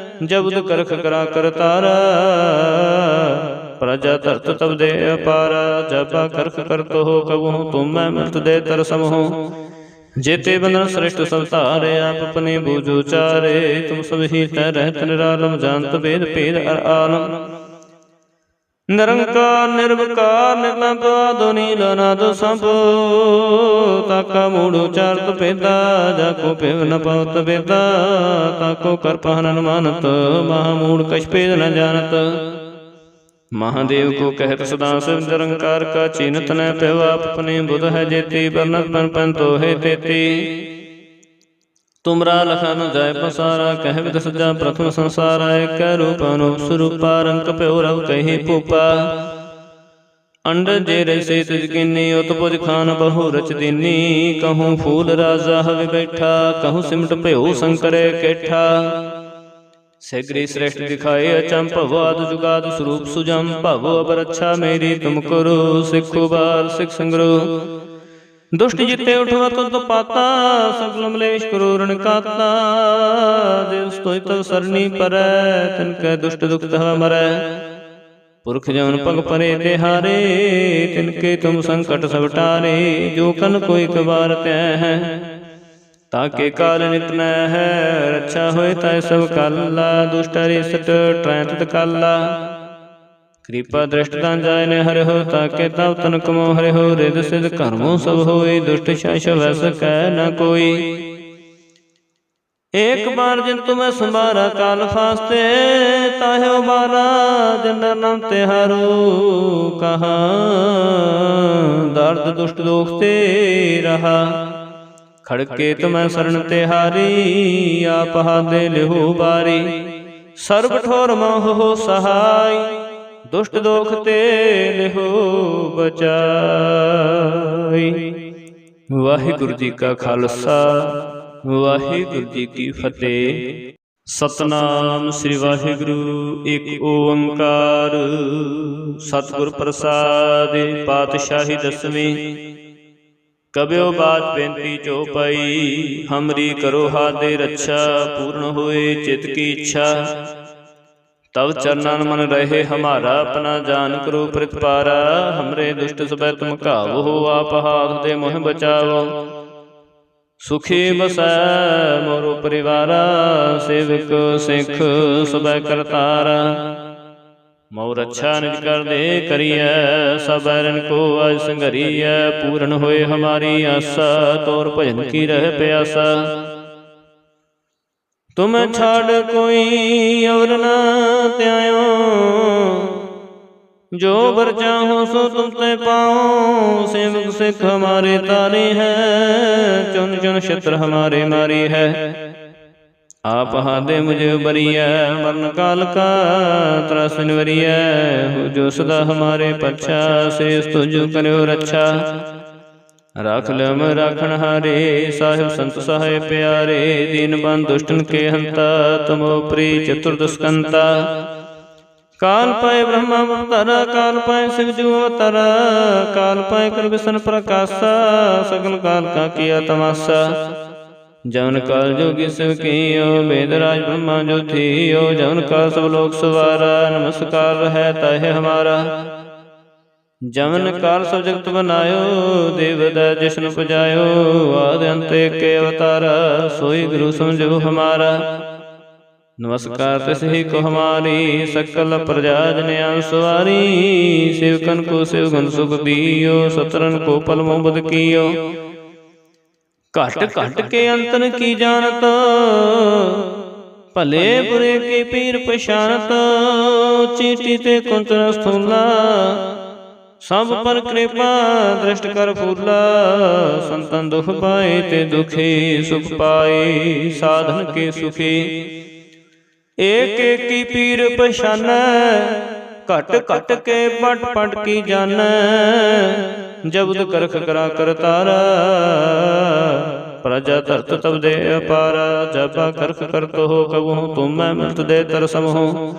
ਜਬਦ ਕਰਖ ਕਰਾ ਕਰਤਾਰਾ ਪ੍ਰਜਾ ਧਰਤ ਤਬ ਦੇ ਅਪਾਰ, ਜਪਾ ਕਰਖ ਕਰਤ ਹੋ ਕਬੂ ਤੁਮ ਮੈਂ ਮਤ ਦੇ ਤਰ ਸਮਹੁ। ਜੇਤੇ ਬੰਦਨ ਸ੍ਰਿਸ਼ਟ ਸਭ ਧਾਰੇ, ਆਪ ਆਪਨੇ ਬੂਝੋ ਚਾਰੇ ਤੁਮ ਸਭ ਹੀ ਤੈ ਰਹਿਤ ਨਿਰਾਲਮ, ਜਾਣਤ ਵੇਦ ਭੇਦ ਅਰ ਆਲਮ। ਨਿਰੰਕਾਰ, ਨਿਰਵਕਾਰ, ਨਿਰਲੰਭ ਆਦੋ ਨੀਲ ਸੰਭ। ਤਾਕਾ ਮੂੜ ਉਚਾਰਤ ਪੇਦਾ ਜਾ ਕੋ ਪਿਵ ਨ ਪਉਤ ਵੇਦਾ। ਤਾਕੋ ਕਰ ਪਹਨ ਮਹਾ ਮੂੜ ਕਛ ਭੇਦ ਨ ਜਾਣਤ। ਮਹਾਦੇਵ ਕੋ ਕਹਿਤ ਸਦਾ ਸਿਵ ਨਿਰੰਕਾਰ ਕਾ ਚੀਨਤ ਨ ਪਿਵ ਆਪ ਆਪਨੇ ਬੁਧ ਹੈ ਜੇਤੀ, ਬਰਨਤ ਪਨ ਪਨ ਤੋਹੇ ਤੇਤੀ। ਤੁਮਰਾ ਲਖਨ ਜੈ ਪਸਾਰਾ ਕਹਿ ਵਿਦ ਸਜਾ ਪ੍ਰਥਮ ਸੰਸਾਰ, ਏਕ ਰੂਪ ਅਨੂਪ ਸਰੂਪਾ, ਰੰਗ ਪਿਓ ਰਵ ਕਹੀ ਭੂਪਾ। ਅੰਡ ਜੇ ਰਸੇ ਤਿਜ ਕਿਨੀ ਉਤਪੁਜ ਖਾਨ ਬਹੁ ਰਚ ਦੀਨੀ, ਕਹੂੰ ਫੂਲ ਰਾਜਾ ਹਵੇ ਬੈਠਾ, ਕਹੂੰ ਸਿਮਟ ਭਇਓ ਸੰਕਰੇ ਕੇਠਾ। ਸਗਰੀ ਸ੍ਰੇਸ਼ਟ ਦਿਖਾਏ ਅਚੰਭਵ ਆਦ ਜੁਗਾਦ ਸਰੂਪ ਸੁਜਮ, ਭਵ ਅਬਰ ਅੱਛਾ ਮੇਰੀ ਤੁਮ ਕਰੋ, ਸਿੱਖੋ ਬਾਰ ਸਿੱਖ ਸੰਗਰੋ। ਦੁਸ਼ਟ ਜਿਤੇ ਉਠਵਾ ਤੁਧ ਪਾਤਾ ਸਗਲ ਮਲੇਸ਼ ਕਰੂਰਣ ਕਾਤਾ। ਜਿਸ ਤੋਇ ਤਵ ਸਰਣੀ ਪਰੈ, ਤਿਨ ਕੈ ਦੁਸ਼ਟ ਦੁਖ ਤਹ ਮਰੈ। ਪੁਰਖ ਜਨ ਪਗ ਪਰੇ ਤੇ ਹਾਰੇ, ਤਿਨ ਕੇ ਤੁਮ ਸੰਕਟ ਸਭ ਟਾਰੇ, ਜੋ ਕਨ ਕੋਈ ਕਬਾਰ ਤੈ ਹੈ। ਤਾਕੇ ਕਾਲ ਨਿਤਨੈ ਹੈ, ਰੱਛਾ ਹੋਏ ਤੈ ਸਭ ਕਾਲਾ, ਦੁਸ਼ਟ ਰਿਸਟ ਟ੍ਰੈਤ ਤਕਾਲਾ ਕਿਰਪਾ ਦ੍ਰਿਸ਼ਟ ਤਾਂ ਜਾਇ ਨੇ ਹਰਿ ਹੋ ਤਾਕੇ ਤਵ ਤਨ ਕਮੋ ਹਰਿ ਹੋ ਰਿਦ ਸਿਧ ਕਰਮੋ ਸਭ ਹੋਏ ਦੁਸ਼ਟ ਸ਼ਾਸ਼ ਵਸ ਕੈ ਨ ਕੋਈ। ਏਕ ਬਾਰ ਜਿਨ ਤੁਮੈ ਸੰਭਾਰਾ ਕਾਲ ਫਾਸਤੇ, ਤਾਹਿਓ ਬਾਰਾ ਜਨ ਨਾਮ ਤਿਹਾਰੋ ਕਹਾ। ਦਰਦ ਦੁਸ਼ਟ ਦੋਖ ਤੇ ਰਹਾ। ਖੜਕੇ ਤੁਮੈ ਸਰਣ ਤਿਹਾਰੀ ਆਪ ਹਾਦੇ ਲਿਹੋ ਬਾਰੀ। ਸਰਬ ਠੋਰ ਮੋਹ ਸਹਾਈ। ਦੁਸ਼ਟ ਦੋਖ ਤੇ ਲਿਹੋ ਬਚਾਈ। ਵਾਹਿਗੁਰੂ ਜੀ ਕਾ ਖਾਲਸਾ, ਵਾਹਿਗੁਰੂ ਜੀ ਕੀ ਫਤਿਹ। ਸਤਨਾਮ ਸ੍ਰੀ ਵਾਹਿਗੁਰੂ ਇੱਕ ਓੰਕਾਰ। ਸਤਿਗੁਰ ਪ੍ਰਸਾਦ ਪਾਤਸ਼ਾਹੀ ਦਸਵੀਂ। ਕਬਿਓ ਬਾਤ ਬੇਨਤੀ ਜੋ ਪਈ, ਹਮਰੀ ਕਰੋ ਹਾਦੇ ਰੱਛਾ, ਪੂਰਨ ਹੋਏ ਚਿਤ ਕੀ ਇੱਛਾ। ਤਬ ਚਰਨਨ ਮਨ ਰਹੇ ਹਮਾਰਾ, ਆਪਣਾ ਜਾਨ ਕਰੋ ਪ੍ਰਤਪਾਰਾ ਹਮਰੇ ਦੁਸ਼ਟ ਸਬੈ ਤੁਮ ਘਾਵੋ, ਆਪ ਹਾਥ ਦੇ ਮੋਹ ਬਚਾਵੋ। ਸੁਖੀ ਬਸੈ ਮੋਰੋ ਪਰਿਵਾਰਾ, ਸੇਵਕ ਸਿੱਖ ਸਬੈ ਕਰਤਾਰਾ। ਮਉ ਰੱਛਾ ਨਿਜ ਕਰਦੇ ਕਰੀਐ, ਸਭ ਐਰਨ ਕੋ ਅਜ ਸੰਘਰੀਐ। ਪੂਰਨ ਹੋਏ ਹਮਾਰੀ ਆਸਾ, ਤੋਰ ਭਜਨ ਕੀ ਰਹਿ ਪਿਆਸਾ। ਤੁਮ ਛਾੜ ਕੋਈ ਔਰ ਨਾ ਧਿਆਇਓ। ਜੋ ਵਰ ਹੋ ਸੋ ਤੁਮ ਤੇ ਪਾਓ। ਸੇਵਕ ਸਿੱਖ ਹਮਾਰੇ ਤਾਰੇ ਹੈ, ਚੁਣ ਚੁਣ ਛਤਰ ਹਮਾਰੇ ਮਾਰੀ ਹੈ। ਆਪ ਹਾਦੇ ਮੁਝੇ ਬਰੀਐ, ਮਰਨ ਕਾਲ ਕਾ ਤਰਾ ਸੁਨਵਰੀਐ ਜੋ ਸਦਾ ਹਮਾਰੇ ਪਛਾ, ਸੇਸ ਤੁਜ ਕਰਿਓ ਰੱਛਾ। ਰਖ ਲਮ ਰਖਣ ਹਾਰੇ, ਸਾਹਿਬ ਸੰਤ ਸਹਾਇ ਪਿਆਰੇ, ਦੀਨ ਬੰਦ ਦੁਸ਼ਟਨ ਕੇ ਹੰਤਾ, ਤਮੋ ਪ੍ਰੀ ਚਤੁਰਦਸਕੰਤਾ ਕਾਲ ਪਾਏ ਬ੍ਰਹਮਾ ਅਵਤਾਰਾ ਕਾਲ ਪਾਏ ਸਿਵ ਜੂ ਅਵਤਾਰਾ, ਕਾਲ ਪਾਏ ਕਰਵਿਸ਼ਨ ਪ੍ਰਕਾਸ਼ਾ, ਸਗਲ ਕਾਲ ਕਾ ਕੀਆ ਤਮਾਸਾ। ਜਵਨ ਕਾਲ ਜੋਗੀ ਸਿਵ ਕੀਓ ਬੇਦ ਰਾਜ ਬ੍ਰਹਮਾ ਜੋ ਥੀਓ ਜਵਨ ਕਾਲ ਸਭ ਲੋਕ ਸਵਾਰਾ, ਨਮਸਕਾਰ ਹੈ ਤਾਹਿ ਹਮਾਰਾ। ਜਮਨ ਕਾਲ ਸਭ ਜਗਤ ਬਨਾਇਓ ਦੇਵ ਦਾ ਜਿਸਨ ਆਦ ਅੰਤ ਏਕੇ ਅਵਤਾਰ ਸੋਈ ਗੁਰੂ ਸਮਝੋ ਹਮਾਰਾ। ਨਮਸਕਾਰ ਤਿਸਹੀ ਕੋ ਹਮਾਰੀ ਸਕਲ ਪ੍ਰਜਾ ਜਨ ਅੰਸਵਾਰੀ ਸੇਵਕਨ ਕੋ ਸੇਵਗਨ ਸੁਖ ਦੀਓ ਸਤਰਨ ਕੋ ਪਲਮੋ ਬਦ ਕੀਓ। ਘਟ ਘਟ ਕੇ ਅੰਤਨ ਕੀ ਜਾਣਤ? ਭਲੇ ਬੁਰੇ ਕੀ ਪੀਰ ਪਛਾਨਤ ਚੀਟੀ ਤੇ ਕੁੰਤਰ ਸਥੂਲਾ? ਸਭ ਪਰ ਕਿਰਪਾ ਦ੍ਰਿਸ਼ਟ ਕਰ ਫੂਲਾ ਸੰਤਨ ਦੁਖ ਪਾਏ ਤੇ ਦੁਖੀ ਸੁਖ ਪਾਏ ਸਾਧਨ ਕੇ ਸੁਖੀ। ਏਕ ਏਕ ਪੀਰ ਪਛਾਨੈ ਘਟ ਘਟ ਕੇ ਪਟ ਪਟ ਕੀ ਜਾਣੈ। ਜਬਦ ਕਰਖ ਕਰਾ ਕਰਤਾਰਾ ਪ੍ਰਜਾ ਧਰਤ ਤਬ ਦੇ ਅਪਾਰ। ਜਬਾ ਕਰਖ ਕਰਤ ਹੋ ਕਬਹੁ ਤੁਮ ਮੈਂ ਮਿਲਤ ਦੇ ਤਰਸਮ ਹੋ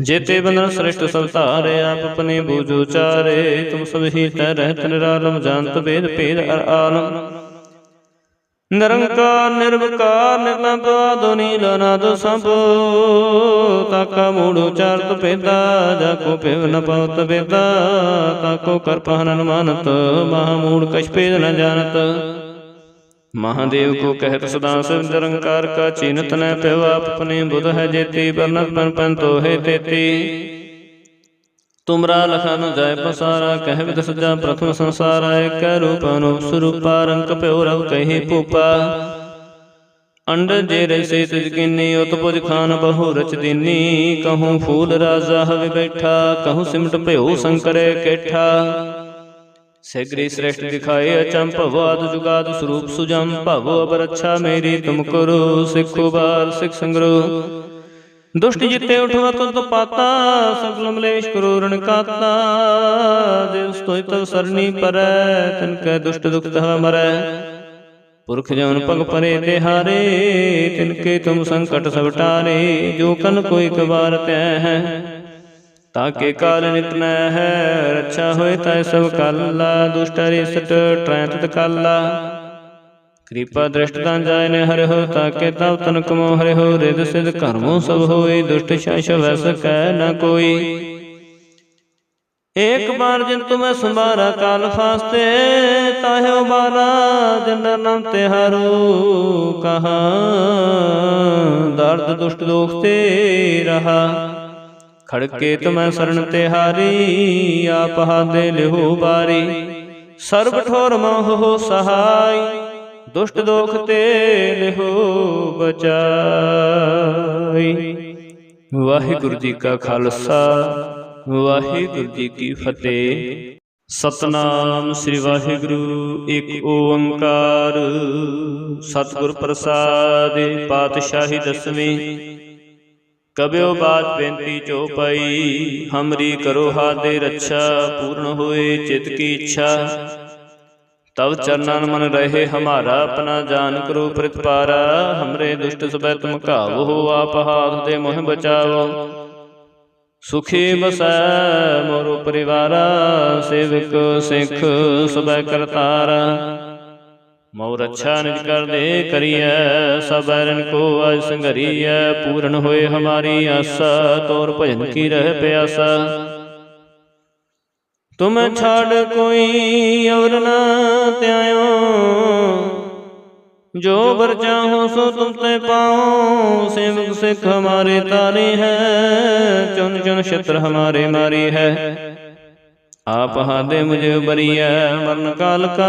ਜੇਤੇ ਬੰਦਨ ਸ੍ਰਿਸ਼ਟ ਸਭ ਧਾਰੇ, ਆਪ ਆਪਣੇ ਬੂਝ ਉਚਾਰੇ ਤੁਮ ਸਭ ਹੀ ਤੈ ਰਹਿਤ ਨਿਰਾਲਮ ਜੰਤ ਵੇਦ ਭੇਦ ਅਰ ਆਲਮ। ਨਿਰੰਕਾਰ, ਨਿਰਵਕਾਰ, ਨਿਰਲੰਭ ਆਦੁਨੀ ਲਨਾਦ ਸਭ, ਤਾਕਾ ਮੂੜ ਉਚਾਰਤ ਪੇਦਾ ਜਾ ਕੋ ਪਿਵ ਨ ਪਉਤ ਵੇਦਾ, ਤਾਕੋ ਕਰ ਪਹਨਨ ਮਾਨਤ ਮਹਾ ਮੂੜ ਕਛ ਪੇਦ ਨ ਜਾਣਤ। महादेव को कहत सदा शिव निरंकार का चिन्हत न प्यो आप अपने बुध है जेती बरनत पन पन तो है तेती तुमरा लखा न जाय पसारा कह विद सजा प्रथम संसार एक रूप अनूप स्वरूपा रंक प्यो रव कही पूपा अंड जे रसे तुझ किन्नी उत पुज खान बहु रच दीनी कहूँ फूल राजा हवे बैठा कहूँ सिमट प्यो शंकरे केठा ਸਗਰੀ ਸ੍ਰੇਸ਼ਟ ਦਿਖਾਏ ਅਚੰਭ ਭਵਾਦ ਜੁਗਾਦ ਸਰੂਪ ਸੁਜਮ ਭਵੋ ਅਬਰ ਅੱਛਾ ਮੇਰੀ ਤੁਮ ਕਰੋ ਸਿੱਖੋ ਬਾਲ ਸਿੱਖ ਸੰਗਰੋ। ਦੁਸ਼ਟ ਜਿੱਤੇ ਉਠਵਾ ਤੁਤ ਪਾਤਾ ਸਗਲ ਮਲੇਸ਼ ਕਰੋ ਰਣ ਕਾਤਾ। ਦੇਵ ਸਤੋਇ ਤਵ ਸਰਣੀ ਪਰੈ ਤਿਨ ਕੈ ਦੁਸ਼ਟ ਦੁਖ ਤਹਾ ਮਰੈ। ਪੁਰਖ ਜਨ ਪਗ ਪਰੇ ਤੇ ਹਾਰੇ ਤਿਨ ਕੇ ਤੁਮ ਸੰਕਟ ਸਭ ਟਾਰੇ ਜੋ ਕਨ ਕੋਈ ਕਵਾਰ ਤੈ ਹੈ है ਤਾਕੇ ਕਾਲ ਨਿਤਨੈ ਹੈ, ਰੱਛਾ ਹੋਏ ਤੈ ਸਭ ਕਾਲਾ, ਦੁਸ਼ਟ ਰਿਸਟ ਟ੍ਰੈਤ ਤਕਾਲਾ ਕਿਰਪਾ ਦ੍ਰਿਸ਼ਟ ਤਾਂ ਜਾਇ ਨੇ ਹਰਿ ਹੋ ਤਾਕੇ ਤਵ ਤਨ ਕਮੋ ਹਰਿ ਹੋ ਰਿਦ ਸਿਧ ਕਰਮੋ ਸਭ ਹੋਏ ਦੁਸ਼ਟ ਸ਼ਾਸ਼ ਵੈ ਸਕੈ ਨ ਕੋਈ। ਏਕ ਬਾਰ ਜਿਨ ਤੁਮੈ ਸੰਭਾਰਾ, ਕਾਲ ਫਾਸਤੇ, ਤਾਹਿ ਉਬਾਰਾ, ਜਿਨ ਨਾਮ ਤੇ ਹਾਰੋ ਕਹਾ। ਦਰਦ ਦੁਸ਼ਟ ਦੋਖ ਤੇ ਰਹਾ। ਖੜਕੇ ਤੁਮੈ ਸਰਣ ਤੇ ਹਾਰੀ ਆਪ ਹਾਦੇ ਲਿਹੋ ਬਾਰੀ। ਸਰਬ ਠੋਰ ਮੋਹ ਹੋ ਸਹਾਈ ਦੁਸ਼ਟ ਦੋਖ ਤੇ ਲਿਹੋ ਬਚਾਈ। ਵਾਹਿਗੁਰੂ ਜੀ ਕਾ ਖਾਲਸਾ ਵਾਹਿਗੁਰੂ ਜੀ ਕੀ ਫਤਿਹ। ਸਤਨਾਮ ਸ੍ਰੀ ਵਾਹਿਗੁਰੂ ਇੱਕ ਓੰਕਾਰ। ਸਤਿਗੁਰ ਪ੍ਰਸਾਦ ਪਾਤਸ਼ਾਹੀ ਦਸਵੀਂ। ਕਬਿਓ ਬਾਤ ਬੇਨਤੀ ਚੋ ਪਈ, ਹਮਰੀ ਕਰੋ ਹਾਦੇ ਰੱਛਾ, ਪੂਰਨ ਹੋਏ ਚਿਤ ਕੀ ਇੱਛਾ। ਤਬ ਚਰਨਨ ਮਨ ਰਹੇ ਹਮਾਰਾ, ਆਪਣਾ ਜਾਨ ਕਰੋ ਪ੍ਰਤਪਾਰਾ ਹਮਰੇ ਦੁਸ਼ਟ ਸਬੈ ਤੁਮ ਘਾਵੋ ਆਪ ਹਾਥ ਦੇ ਮੋਹ ਬਚਾਵੋ। ਸੁਖੀ ਬਸੈ ਮੋਰੋ ਪਰਿਵਾਰਾ, ਸੇਵਕ ਸਿੱਖ ਸਬੈ ਕਰਤਾਰਾ। ਮਉ ਰੱਛਾ ਨਿਜ ਕਰ ਦੇ ਕਰੀਐ ਸਭ ਐਰਨ ਕੋ ਅਜ ਸੰਘਰੀਐ ਪੂਰਨ ਹੋਏ ਹਮਾਰੀ ਆਸਾ ਤੋਰ ਭਜਨ ਕੀ ਰਹਿ ਪਿਆਸਾ। ਤੁਮ ਛਾੜ ਕੋਈ ਔਰ ਨਾ ਧਿਆਇਓ। ਜੋ ਬਰ ਚਾਹੋ ਸੋ ਤੁਮ ਤੇ ਪਾਓ। ਸੇਵਕ ਸਿੱਖ ਹਮਾਰੇ ਤਾਰੇ ਹੈ। ਚੁਨ ਚੁਨ ਛਤਰ ਹਮਾਰੇ ਮਾਰੀ ਹੈ। ਆਪ ਹਾਦੇ ਮੁਝ ਬਰੀਐ, ਮਰਨ ਕਾਲ ਕਾ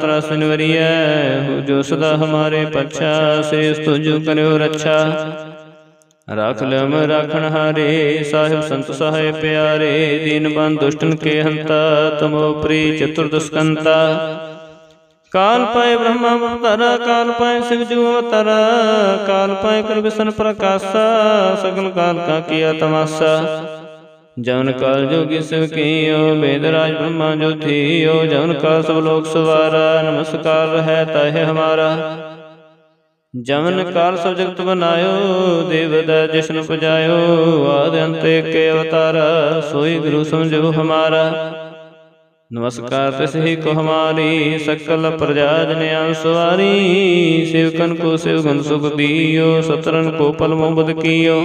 ਤਰਸ ਨਿਵਰੀਐ ਜੋ ਸਦਾ ਹਮਾਰੇ ਪਛਾ ਸ੍ਰੀ ਤੁਜੁ ਕਰਿਓ ਰੱਛਾ। ਰਾਖ ਲਮ ਰਾਖਣ ਹਾਰੇ, ਸਾਹਿਬ ਸੰਤ ਸਹਾਇ ਪਿਆਰੇ, ਦੀਨ ਬੰਦ ਦੁਸ਼ਟਨ ਕੇ ਹੰਤਾ, ਤਮੋ ਪ੍ਰੀ ਚਤੁਰਦਸਕੰਤਾ ਕਾਲ ਪਾਏ ਬ੍ਰਹਮਾ ਅਵਤਾਰਾ, ਕਾਲ ਪਾਏ ਸਿਵ ਜੂ ਅਵਤਾਰਾ, ਕਾਲ ਪਾਏ ਕਰ ਵਿਸ਼ਨ ਪ੍ਰਕਾਸ਼ਾ, ਸਗਲ ਕਾਲ ਕਾ ਕੀਆ ਤਮਾਸਾ। ਜਨ ਕਾਲ ਜੋਗੀ ਸਿਵ ਕੀਓ ਵੇਦ ਰਾਜ ਬ੍ਰਹਮਾ ਜੋ ਥੀਓ। ਜਨ ਕਾਲ ਸਭ ਲੋਕ ਸਵਾਰਾ ਨਮਸਕਾਰ ਰਹੈ ਤਾਹਿ ਹਮਾਰਾ। ਜਮਨ ਕਾਲ ਸਭ ਜਗਤ ਬਨਾਇਓ ਦੇਵ ਦਾ ਜਸ਼ਨ ਪਜਾਇਓ ਆਦ ਅੰਤ ਏਕੇ ਅਵਤਾਰ ਸੋਈ ਗੁਰੂ ਸਮਝੋ ਹਮਾਰਾ। ਨਮਸਕਾਰ ਤਿਸ ਹੀ ਕੋ ਹਮਾਰੀ ਸਕਲ ਪ੍ਰਜਾ ਜਨ ਅੰਸਵਾਰੀ ਸਿਵਕਨ ਕੋ ਸਿਵ ਗੁਣ ਸੁਖ ਦੀਓ ਸਤਰਨ ਕੋ ਪਲ ਮੁਬਦ ਕੀਓ।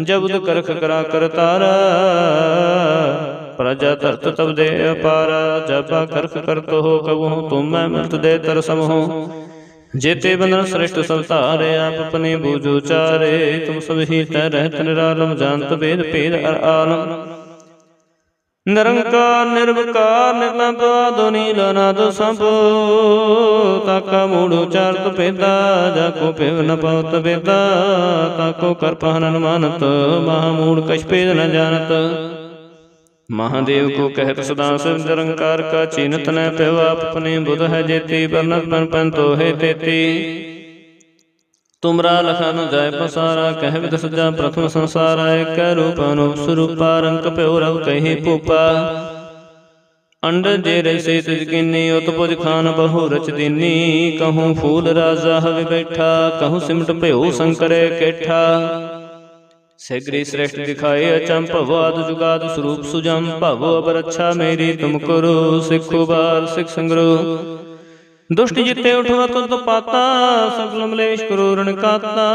ਜਬਦ ਕਰਖ ਕਰਾ ਕਰਤਾਰਾ ਪ੍ਰਜਾ ਧਰਤ ਤਬ ਦੇ ਅਪਾਰ, ਜਪਾ ਕਰਖ ਕਰਤ ਹੋ ਕਬਹੁ ਤੁਮ ਮੈਂ ਮਤ ਦੇ ਤਰਸਮ ਹੋ ਜੇਤੇ ਬੰਧਨ ਸ੍ਰਿਸ਼ਟ ਸਭ ਧਾਰੇ ਆਪ ਆਪਨੇ ਬੂਝੋ ਚਾਰੇ, ਤੁਮ ਸਭ ਹੀ ਤੈ ਰਹਿਤ ਨਿਰਾਲਮ, ਜਾਣਤ ਭੇਦ ਭੇਦ ਅਰ ਆਲਮ। ਨਿਰੰਕਾਰ, ਨਿਰਵਕਾਰ ਨਿਰਲੰਭ ਆਦੋ ਨੀਲ ਅਨਾਦ ਸੰਭ। ਤਾਕਾ ਮੂੜ ਉਚਾਰਤ ਪੇਦਾ ਜਾ ਕੋ ਪਿਵ ਨ ਪਵਤ ਵੇਦਾ ਤਾਕੋ ਕਰ ਪਹਨ ਅਨੁਮਾਨਤ, ਮਹਾ ਮੂੜ ਕਛ ਭੇਦ ਨ ਜਾਣਤ। ਮਹਾਦੇਵ ਕੋ ਕਹਿਤ ਸਦਾ ਸਿਵ ਨਿਰੰਕਾਰ ਕਾ ਚਿਨਤ ਨ ਪਿਵ ਆਪ ਆਪਨੇ ਬੁਧ ਹੈ ਜੇਤੀ ਬਰਨਤ ਪਨ ਪਨ ਤੋਹੇ ਤੇਤੀ। ਤੁਮਰਾ ਲਖਨ ਜੈ ਪਸਾਰਾ, ਕਹਿ ਵਿਦ ਸਜਾ ਪ੍ਰਥਮ ਸੰਸਾਰਾ ਏਕ ਰੂਪ ਅਨੂਪ ਸਰੂਪਾ, ਰੰਗ ਭਇਓ ਰਵ ਕਹੀ ਭੂਪਾ। ਅੰਡ ਜੇ ਰਸੇ ਤਿਜ ਕਿਨੀ ਉਤ ਪੁਜ ਖਾਨ ਬਹੁ ਰਚ ਦੀਨੀ, ਕਹੂੰ ਫੂਲ ਰਾਜਾ ਹਵੇ ਬੈਠਾ, ਕਹੂੰ ਸਿਮਟ ਭਇਓ ਸੰਕਰੇ ਕੇਠਾ। ਸਗਰੀ ਸ੍ਰੇਸ਼ਟ ਦਿਖਾਏ ਅਚੰਪ ਭਵਾਦ ਜੁਗਾਦ ਸਰੂਪ ਸੁਜਮ, ਭਵ ਅਬਰ ਅੱਛਾ ਮੇਰੀ ਤੁਮ ਕਰੋ, ਸਿੱਖੋ ਬਾਰ ਸਿੱਖ ਸੰਗਰੋ। ਦੁਸ਼ਟ ਜਿਤੇ ਉਠਵਾ ਤੁਧ ਪਾਤਾ ਸਗਲ ਮਲੇਸ਼ ਕਰੂਰਣ ਕਾਤਾ।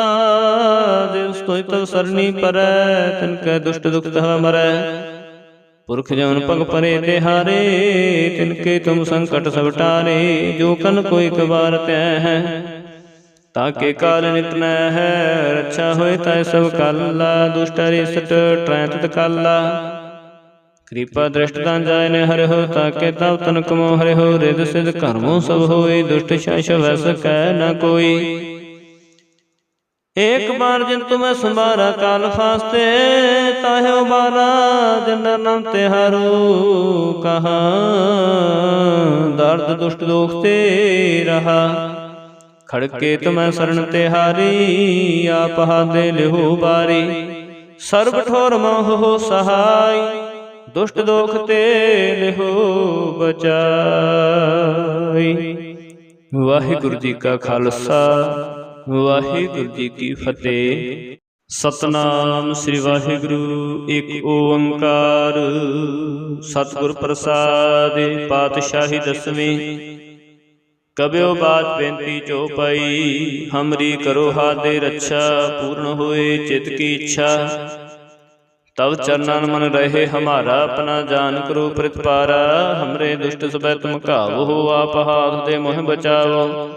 ਜਿਸ ਤੋਇ ਤਵ ਸਰਣੀ ਪਰੈ, ਤਿਨ ਕੈ ਦੁਸ਼ਟ ਦੁਖ ਤਹ ਮਰੈ। ਪੁਰਖ ਜਨ ਪਗ ਪਰੇ ਤੇ ਹਾਰੇ, ਤਿਨ ਕੇ ਤੁਮ ਸੰਕਟ ਸਭ ਟਾਰੇ। ਜੋ ਕਨ ਕੋਈ ਕਬਾਰ ਤੈ ਹੈ ਤਾਕੇ ਕਾਲ ਨਿਤਨੈ ਹੈ। ਰੱਛਾ ਹੋਏ ਤੈ ਸਭ ਕਾਲਾ, ਦੁਸ਼ਟ ਰਿਸਟ ਟ੍ਰੈਤ ਤਕਾਲਾ ਕਿਰਪਾ ਦ੍ਰਿਸ਼ਟ ਤਾਂ ਜਾਇ ਨੇ ਹਰਿ ਹੋ ਤਾਕੇ ਤਵ ਤਨ ਕਮੋ ਹਰਿ ਹੋ ਰਿਦ ਸਿਧ ਕਰਮੋ ਸਭ ਹੋਏ ਦੁਸ਼ਟ ਸ਼ਾਸ਼ ਵਸ ਕੈ ਨ ਕੋਈ। ਏਕ ਬਾਰ ਜਿਨ ਤੁਮੈ ਸੰਭਾਰਾ, ਕਾਲ ਫਾਸਤੇ, ਤਾਹਿ ਉਬਾਰਾ, ਜਿਨ ਨਾਮ ਤੇ ਹਰੋ, ਕਹਾ, ਦਰਦ ਦੁਸ਼ਟ ਦੋਖ ਤੇ ਰਹਾ। ਖੜਕੇ ਤੁਮੈ ਸਰਣ ਤੇ ਹਾਰੀ, ਆਪ ਹਾਦੇ ਲਿਹੋ ਬਾਰੀ। ਸਰਬ ਠੋਰ ਮੋਹ ਸਹਾਈ ਦੁਸ਼ਟ ਦੋਖ ਤੇ ਲਿਹੋ ਬਚਾਈ। ਵਾਹਿਗੁਰੂ ਜੀ ਕਾ ਖਾਲਸਾ, ਵਾਹਿਗੁਰੂ ਜੀ ਕੀ ਫਤਿਹ। ਸਤਨਾਮ ਸ੍ਰੀ ਵਾਹਿਗੁਰੂ ਇੱਕ ਓੰਕਾਰ। ਸਤਿਗੁਰ ਪ੍ਰਸਾਦ ਪਾਤਸ਼ਾਹੀ ਦਸਵੀਂ। ਕਬਿਓ ਬਾਤ ਬੇਨਤੀ ਜੋ ਪਈ, ਹਮਰੀ ਕਰੋ ਹਾਦੇ ਰੱਛਾ, ਪੂਰਨ ਹੋਏ ਚਿਤ ਕੀ ਇੱਛਾ। ਤਬ ਚਰਨਨ ਮਨ ਰਹੇ ਹਮਾਰਾ, ਆਪਣਾ ਜਾਨ ਕਰੋ ਪ੍ਰਤਪਾਰਾ ਹਮਰੇ ਦੁਸ਼ਟ ਸਬੈ ਤੁਮ ਘਾਵੋ ਆਪ ਹਾਥ ਦੇ ਮੋਹ ਬਚਾਵੋ।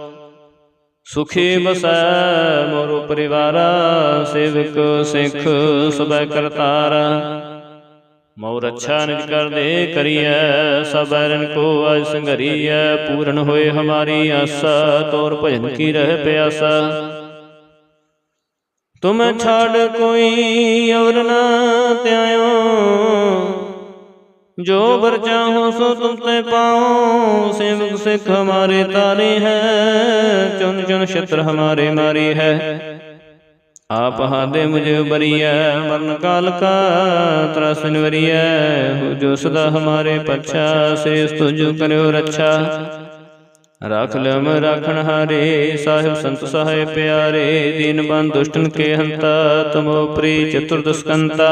ਸੁਖੀ ਬਸੈ ਮੋਰੋ ਪਰਿਵਾਰਾ, ਸੇਵਕ ਸਿੱਖ ਸਬੈ ਕਰਤਾਰਾ। ਮਉ ਰੱਛਾ ਨਿਜ ਕਰਦੇ ਕਰੀਐ ਸਬਰਨ ਕੋ ਅਜ ਸੰਘਰੀਐ। ਪੂਰਨ ਹੋਏ ਹਮਾਰੀ ਆਸਾ, ਤੋਰ ਭਜਨ ਕੀ ਰਹਿ ਪਿਆਸਾ। ਤੁਮ ਛਾੜ ਕੋਈ ਔਰ ਨਾ ਧਿਆਇਓ। ਜੋ ਬਰ ਚਾਹੋ ਸੋ ਤੁਮ ਤੇ ਪਾਓ। ਸੇਵਕ ਸਿੱਖ ਹਮਾਰੇ ਤਾਰੇ ਹੈ। ਚੁਨ ਚੁਨ ਛਤਰ ਹਮਾਰੇ ਮਾਰੀ ਹੈ। ਆਪ ਹਾਦੇ ਮੁਝੇ ਬਰੀਐ ਮਰਨ ਕਾਲ ਕਾ ਤਰਸਨ ਵਰੀਐ ਹੋ। ਜੋ ਸਦਾ ਹਮਾਰੇ ਪਛਾ। ਸੇਸ ਤੁਜੁ ਕਰਿਓ ਰੱਛਾ। ਰਾਖ ਲਿਮ ਰਾਖਣ ਹਾਰੇ, ਸਾਹਿਬ ਸੰਤ ਸਹਾਇ ਪਿਆਰੇ, ਦੀਨ ਬੰਦ ਦੁਸ਼ਟਨ ਕੇ ਹੰਤਾ, ਤਮੋ ਪ੍ਰੀ ਚਤੁਰਦਸਕੰਤਾ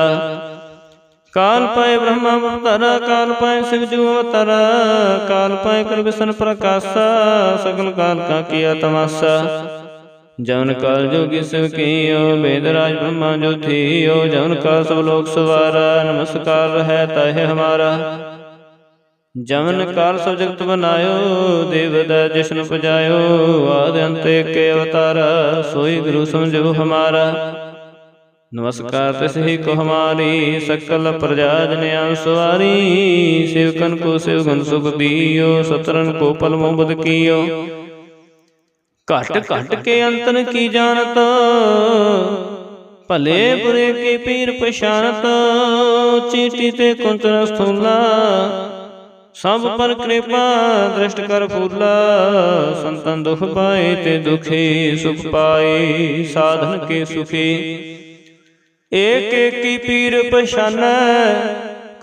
ਕਾਲ ਪਾਏ ਬ੍ਰਹਮਾ ਅਵਤਾਰਾ, ਕਾਲ ਪਾਏ ਸਿਵ ਜੂ ਅਵਤਾਰਾ, ਕਾਲ ਪਾਏ ਕਰ ਪ੍ਰਕਾਸ਼ਾ, ਸਗਲ ਕਾਲ ਕਾ ਕੀਆ ਤਮਾਸਾ। ਜਨ ਕਾਲ ਜੋਗੀ ਸਿਵ ਕੀਓ ਬੇਦ ਰਾਜ ਬ੍ਰਹਮਾ ਜੋ ਥੀਓ ਜਨ ਕਾ ਸਭ ਲੋਕ ਸਵਾਰਾ, ਨਮਸਕਾਰ ਹੈ ਤਾਹਿ ਹਮਾਰਾ। ਜਮਨ ਕਾਲ ਸਭ ਜਗਤ ਬਨਾਇਓ ਦੇਵ ਦਾ ਜਿਸ਼ਨ ਪਜਾਇਓ ਆਦ ਅੰਤ ਏਕੇ ਅਵਤਾਰ ਸੋਈ ਗੁਰੂ ਸਮਝੋ ਹਮਾਰਾ। ਨਮਸਕਾਰ ਤਿਸ ਹੀ ਕੋ ਹਮਾਰੀ ਸਕਲ ਪ੍ਰਜਾ ਜਨ ਅੰਸਵਾਰੀ ਸਿਵਕਨ ਕੋ ਸਿਵ ਗੁਣ ਸੁਖ ਦੀਓ ਸਤਰਨ ਕੋ ਪਲ ਮੁਬਦ ਕੀਓ। ਘਟ ਘਟ ਕੇ ਅੰਤਨ ਕੀ ਜਾਣਤ? ਭਲੇ ਬੁਰੇ ਕੀ ਪੀਰ ਪਛਾਨਤ ਚੀਟੀ ਤੇ ਕੁੰਤਨ ਸਥੂਲਾ। ਸਭ ਪਰ ਕਿਰਪਾ ਦ੍ਰਿਸ਼ਟ ਕਰ ਫੂਲਾ ਸੰਤਨ ਦੁਖ ਪਾਏ ਤੇ ਦੁਖੀ ਸੁਖ ਪਾਏ ਸਾਧਨ ਕੇ ਸੁਖੀ। ਏਕ ਏਕੀ ਪੀਰ ਪਛਾਨੈ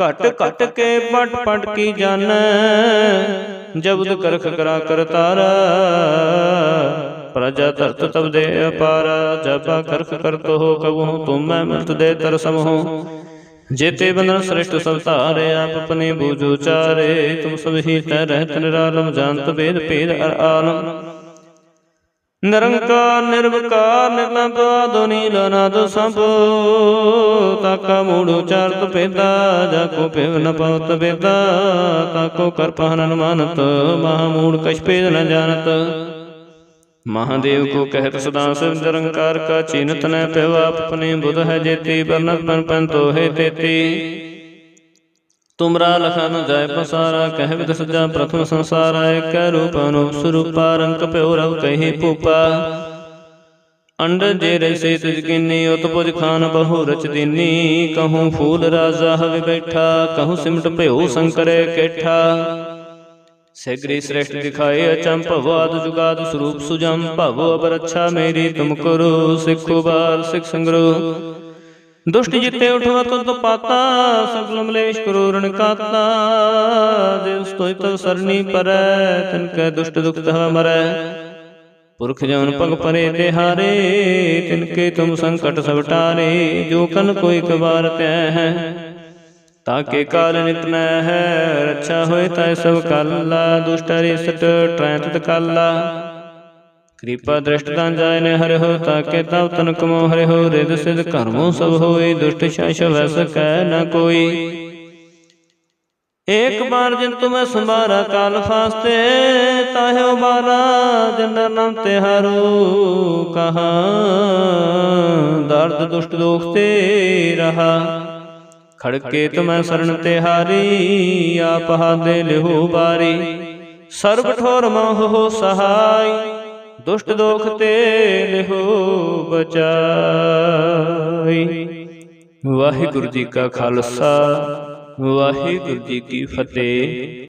ਘਟ ਘਟ ਕੇ ਪਟ ਪਟ ਕੀ ਜਾਣੈ। ਜਬਦ ਕਰਖ ਕਰਾ ਕਰਤਾਰਾ। ਪ੍ਰਜਾ ਧਰਤ ਤਬ ਦੇ ਅਪਾਰ। ਜਪਾ ਕਰਖ ਕਰਤ ਹੋ ਕਬਹੁ ਤੁਮ ਮੈਂ ਮਿਲਤ ਦੇ ਤਰ ਸਮਹੁ ਜੇਤੇ ਬੰਦਨ ਸ੍ਰਿਸ਼ਟ ਸਭ ਧਾਰੇ, ਆਪ ਆਪਨੇ ਬੂਝੋ ਚਾਰੇ ਤੁਮ ਸਭ ਹੀ ਤੈ ਰਹਿਤ ਨਿਰਾਲਮ, ਜਾਣਤ ਵੇਦ ਭੇਦ ਅਰ ਆਲਮ। ਨਿਰੰਕਾਰ, ਨਿਰਵਕਾਰ, ਨਿਰਲੰਭ ਆਦੋ ਨੀਲ ਅਨਾਦ ਤਾਕਾ ਮੂੜ ਉਚਾਰਤ ਪੇਦਾ ਜਾ ਕੋ ਪਿਵ ਨ ਪਉਤ ਵੇਦਾ। ਤਾਕੋ ਕਰ ਪਹਨ ਮਾਨਤ, ਮਹਾ ਮੂੜ ਕਛ ਭੇਦ ਨ ਜਾਣਤ। ਮਹਾਦੇਵ ਕੋ ਕਹਿਤ ਸਦਾ ਸਿਵ ਨਿਰੰਕਾਰ ਕਾ ਚੀਨਤ ਨ ਪਿਵ ਆਪ ਆਪਨੇ ਬੁਧ ਹੈ ਜੇਤੀ ਬਰਨਤ ਪਨ ਪਨ ਤੋਹੇ ਤੁਮਰਾ ਲਖਨ ਜੈ ਪਸਾਰਾ, ਕਹਿ ਵਿਦ ਸਜਾ ਪ੍ਰਥਮ ਸੰਸਾਰ, ਏਕ ਰੂਪ ਅਨੂਪ ਸਰੂਪਾ ਰੰਕ ਪਿਓ ਰਵ ਕਹੀ ਭੂਪਾ। ਅੰਡ ਜੇ ਰਸੇ ਤੁਜ ਕਿਨੀ ਉਤ ਪੁਜ ਖਾਨ ਬਹੁ ਰਚ ਦੀਨੀ, ਕਹੂੰ ਫੂਲ ਰਾਜਾ ਹਵੇ ਬੈਠਾ, ਕਹੂੰ ਸਿਮਟ ਭਇਓ ਸੰਕਰੇ ਕੇਠਾ। ਸਗਰੀ ਸ੍ਰੇਸ਼ਟ ਦਿਖਾਏ, ਅਚੰਭ ਆਦ ਜੁਗਾਦ ਸਰੂਪ ਸੁਜਮ, ਭਵ ਅਬਰ ਅੱਛਾ ਮੇਰੀ ਤੁਮ ਕਰੋ, ਸਿੱਖੋ ਬਾਰ ਸਿੱਖ ਸੰਗਰੋ। ਦੁਸ਼ਟ ਜਿਤੇ ਉਠਵਾ ਤੁਧ ਪਾਤਾ, ਸਗਲ ਮਲੇਸ਼ ਕਰੂਰਣ ਕਾਤਾ। ਜੇ ਸਤੋਇ ਤਵ ਸਰਣੀ ਪਰੈ, ਤਿਨ ਕੈ ਦੁਸ਼ਟ ਦੁਖ ਤਹ ਮਰੈ। ਪੁਰਖ ਜਨ ਪਗ ਪਰੇ ਤੇ ਹਾਰੇ, ਤਿਨ ਕੇ ਤੁਮ ਸੰਕਟ ਸਭ ਟਾਰੇ, ਜੋ ਕਨ ਕੋਈ ਕਬਾਰ ਤੈ ਹੈ। ਤਾਕੇ ਕਾਲ ਨਿਤਨੈ ਹੈ, ਰੱਛਾ ਹੋਏ ਤੈ ਸਭ ਕਾਲਾ, ਦੁਸ਼ਟ ਰਿਸਟ ਟ੍ਰੈਤ ਤਕਾਲਾ ਕਿਰਪਾ ਦ੍ਰਿਸ਼ਟ ਤਾਂ ਜਾਇ ਨੇ ਹਰਿ ਹੋ ਤਾਕੇ ਤਵ ਤਨ ਕਮੋ ਹਰਿ ਹੋ ਰਿਦ ਸਿਧ ਕਰਮੋ ਸਭ ਹੋਏ ਦੁਸ਼ਟ ਸ਼ਾਸ਼ ਵੈ ਸਕੈ ਨ ਕੋਈ। ਏਕ ਬਾਰ ਜਿਨ ਤੁਮੈ ਸੰਭਾਰਾ, ਕਾਲ ਫਾਸਤੇ ਤਾਹਿ ਉਬਾਰਾ, ਜਨ ਨਾਮ ਤਿਹਾਰੋ, ਕਹਾ ਦਰਦ ਦੁਸ਼ਟ ਦੋਖ ਤੇ ਰਹਾ। ਖੜਕੇ ਤੁਮੈ ਸਰਣ ਤਿਹਾਰੀ ਆਪ ਹਾਦੇ ਲਿਹੋ ਬਾਰੀ। ਸਰਬ ਠੋਰ ਮੋਹ ਸਹਾਈ ਦੁਸ਼ਟ ਦੋਖ ਤੇ ਲਿਹੋ ਬਚਾਈ। ਵਾਹਿਗੁਰੂ ਜੀ ਕਾ ਖਾਲਸਾ ਵਾਹਿਗੁਰੂ ਜੀ ਕੀ ਫਤਿਹ।